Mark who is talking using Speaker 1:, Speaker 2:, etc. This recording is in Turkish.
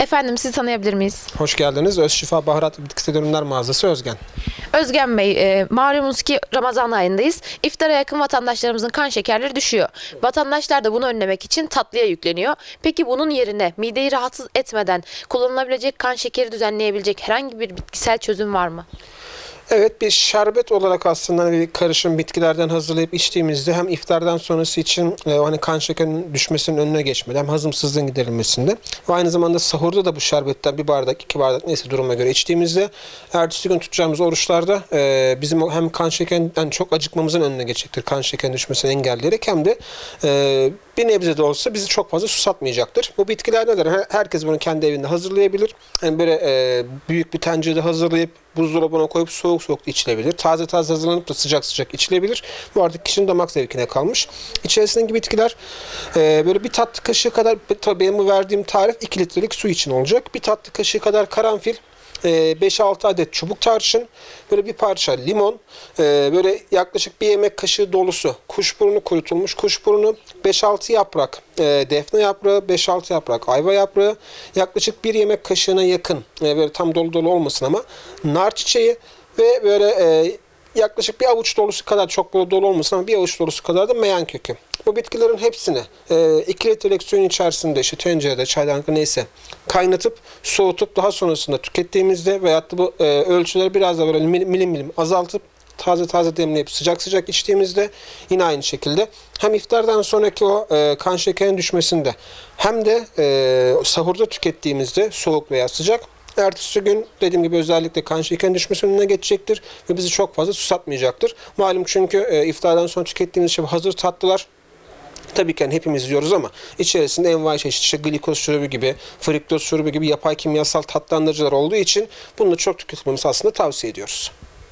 Speaker 1: Efendim sizi tanıyabilir miyiz?
Speaker 2: Hoş geldiniz. Özşifa Baharat ve Bitkisel Ürünler Mağazası Özgen.
Speaker 1: Özgen Bey, e, malumunuz ki Ramazan ayındayız. İftara yakın vatandaşlarımızın kan şekerleri düşüyor. Vatandaşlar da bunu önlemek için tatlıya yükleniyor. Peki bunun yerine mideyi rahatsız etmeden kullanılabilecek kan şekeri düzenleyebilecek herhangi bir bitkisel çözüm var mı?
Speaker 2: Evet bir şerbet olarak aslında bir karışım bitkilerden hazırlayıp içtiğimizde hem iftardan sonrası için e, hani kan şekerinin düşmesinin önüne geçmede hem hazımsızlığın giderilmesinde ve aynı zamanda sahurda da bu şerbetten bir bardak iki bardak neyse duruma göre içtiğimizde ertesi gün tutacağımız oruçlarda e, bizim hem kan şekerinden çok acıkmamızın önüne geçecektir. Kan şekerinin düşmesini engelleyerek hem de e, bir nebze de olsa bizi çok fazla susatmayacaktır. Bu bitkiler neler? Her- Herkes bunu kendi evinde hazırlayabilir. Yani böyle e, büyük bir tencerede hazırlayıp buzdolabına koyup soğuk soğuk içilebilir. Taze taze hazırlanıp da sıcak sıcak içilebilir. Bu artık kişinin damak zevkine kalmış. İçerisindeki bitkiler e, böyle bir tatlı kaşığı kadar tabii benim verdiğim tarif 2 litrelik su için olacak. Bir tatlı kaşığı kadar karanfil, 5-6 adet çubuk tarçın, böyle bir parça limon, e, böyle yaklaşık bir yemek kaşığı dolusu kuşburnu kurutulmuş kuşburnu, 5-6 yaprak e, defne yaprağı, 5-6 yaprak ayva yaprağı, yaklaşık bir yemek kaşığına yakın, böyle tam dolu dolu olmasın ama nar çiçeği ve böyle yaklaşık bir avuç dolusu kadar çok böyle dolu olmasın ama bir avuç dolusu kadar da meyan kökü. Bu bitkilerin hepsini 2 litrelik suyun içerisinde işte tencerede, çaydanlıkta neyse kaynatıp soğutup daha sonrasında tükettiğimizde veyahut da bu e, ölçüleri biraz da böyle milim milim, milim azaltıp taze taze demleyip sıcak sıcak içtiğimizde yine aynı şekilde hem iftardan sonraki o e, kan şekerinin düşmesinde hem de e, sahurda tükettiğimizde soğuk veya sıcak Ertesi gün dediğim gibi özellikle kan şekerinin düşmesinin önüne geçecektir ve bizi çok fazla susatmayacaktır. Malum çünkü e, iftardan sonra tükettiğimiz şey hazır tatlılar Tabii ki hani hepimiz yiyoruz ama içerisinde envai çeşit işte glikoz şurubu gibi, fruktoz şurubu gibi yapay kimyasal tatlandırıcılar olduğu için bunu çok tüketmemizi aslında tavsiye ediyoruz.